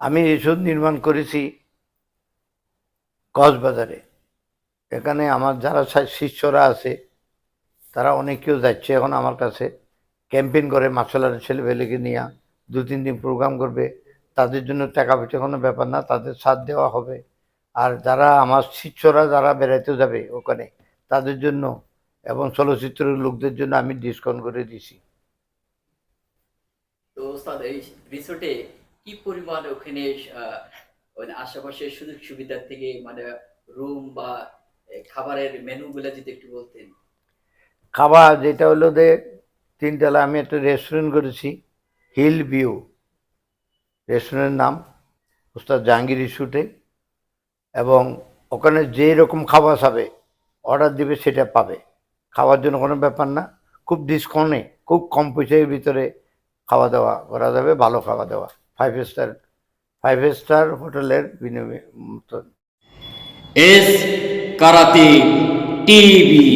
আমি রিসোর্ট নির্মাণ করেছি কক্সবাজারে। এখানে আমার যারা শিষ্যরা আছে, তারা অনেকেও যাচ্ছে। এখন আমার কাছে ক্যাম্পেইন করে মার্শাল আর্টের ছেলেপেলেকে নিয়ে দু, তিন দিন প্রোগ্রাম করবে। তাদের জন্য টাকা পয়সা কোনো ব্যাপার না, তাদের সাথ দেওয়া হবে। আর যারা আমার শিষ্যরা যারা বেড়াইতে যাবে ওখানে, তাদের জন্য এবং চলচ্চিত্রের লোকদের জন্য আমি ডিসকাউন্ট করে দিছি। তো এই রিসোর্টে কি পরিমাণ ওখানে ওই আশেপাশের সুযোগ সুবিধা থেকে মানে রুম বা খাবারের মেনু গুলা যদি একটু বলতেন। খাবার যেটা হলো যে, তিনতলা আমি একটা রেস্টুরেন্ট করেছি হিল ভিউ রেস্টুরেন্টের নাম উস্তাদ জাহাঙ্গীর ইস্যুটে এবং ওখানে যেই রকম খাবার খাবে অর্ডার দিবে, সেটা পাবে। খাওয়ার জন্য কোনো ব্যাপার না। খুব ডিসকাউন্টে খুব কম পয়সার ভিতরে খাওয়া দাওয়া করা যাবে, ভালো খাওয়া দাওয়া। ফাইভ স্টার ফাইভ স্টার হোটেলের বিনিময় এস কারাতে টিভি।